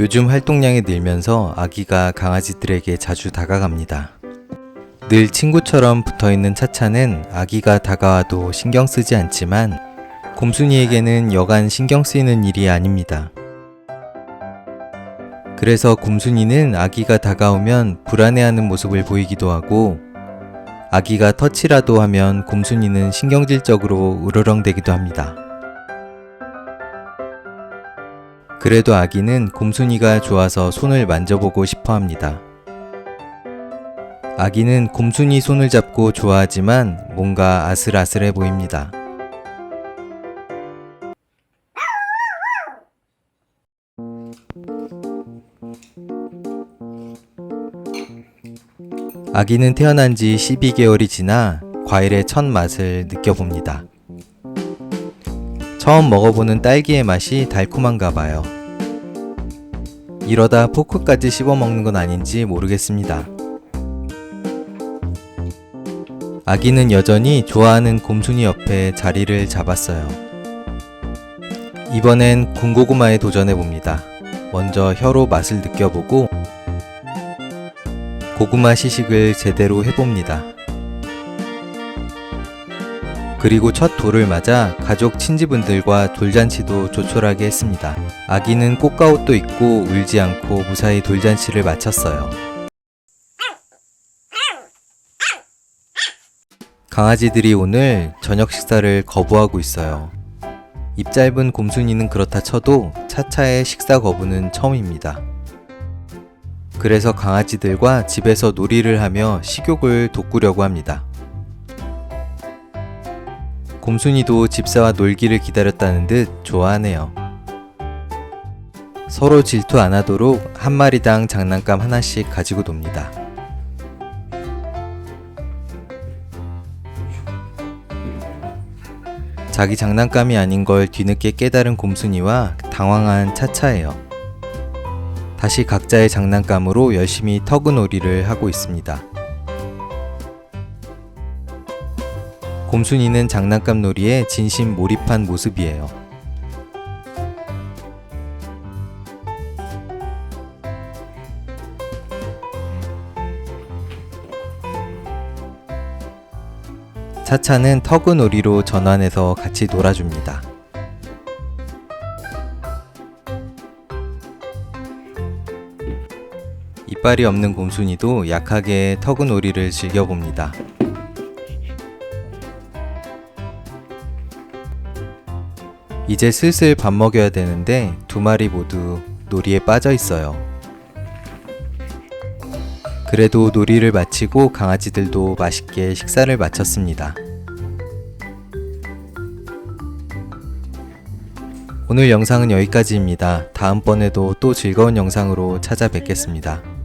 요즘 활동량이 늘면서 아기가 강아지들에게 자주 다가갑니다. 늘 친구처럼 붙어 있는 차차는 아기가 다가와도 신경 쓰지 않지만 곰순이에게는 여간 신경 쓰이는 일이 아닙니다. 그래서 곰순이는 아기가 다가오면 불안해하는 모습을 보이기도 하고 아기가 터치라도 하면 곰순이는 신경질적으로 으르렁대기도 합니다. 그래도 아기는 곰순이가 좋아서 손을 만져보고 싶어 합니다. 아기는 곰순이 손을 잡고 좋아하지만 뭔가 아슬아슬해 보입니다. 아기는 태어난 지 12개월이 지나 과일의 첫 맛을 느껴봅니다. 처음 먹어보는 딸기의 맛이 달콤한가 봐요. 이러다 포크까지 씹어 먹는 건 아닌지 모르겠습니다. 아기는 여전히 좋아하는 곰순이 옆에 자리를 잡았어요. 이번엔 군고구마에 도전해 봅니다. 먼저 혀로 맛을 느껴보고 고구마 시식을 제대로 해봅니다. 그리고 첫 돌을 맞아 가족 친지분들과 돌잔치도 조촐하게 했습니다. 아기는 꽃가옷도 입고 울지 않고 무사히 돌잔치를 마쳤어요. 강아지들이 오늘 저녁 식사를 거부하고 있어요. 입 짧은 곰순이는 그렇다 쳐도 차차의 식사 거부는 처음입니다. 그래서 강아지들과 집에서 놀이를 하며 식욕을 돋구려고 합니다. 곰순이도 집사와 놀기를 기다렸다는 듯 좋아하네요. 서로 질투 안 하도록 한 마리당 장난감 하나씩 가지고 놉니다. 자기 장난감이 아닌 걸 뒤늦게 깨달은 곰순이와 당황한 차차예요. 다시 각자의 장난감으로 열심히 터그놀이를 하고 있습니다. 곰순이는 장난감 놀이에 진심 몰입한 모습이에요. 차차는 터그놀이로 전환해서 같이 놀아줍니다. 이빨이 없는 곰순이도 약하게 터그놀이를 즐겨봅니다. 이제 슬슬 밥 먹여야 되는데 두 마리 모두 놀이에 빠져 있어요. 그래도 놀이를 마치고 강아지들도 맛있게 식사를 마쳤습니다. 오늘 영상은 여기까지입니다. 다음번에도 또 즐거운 영상으로 찾아뵙겠습니다.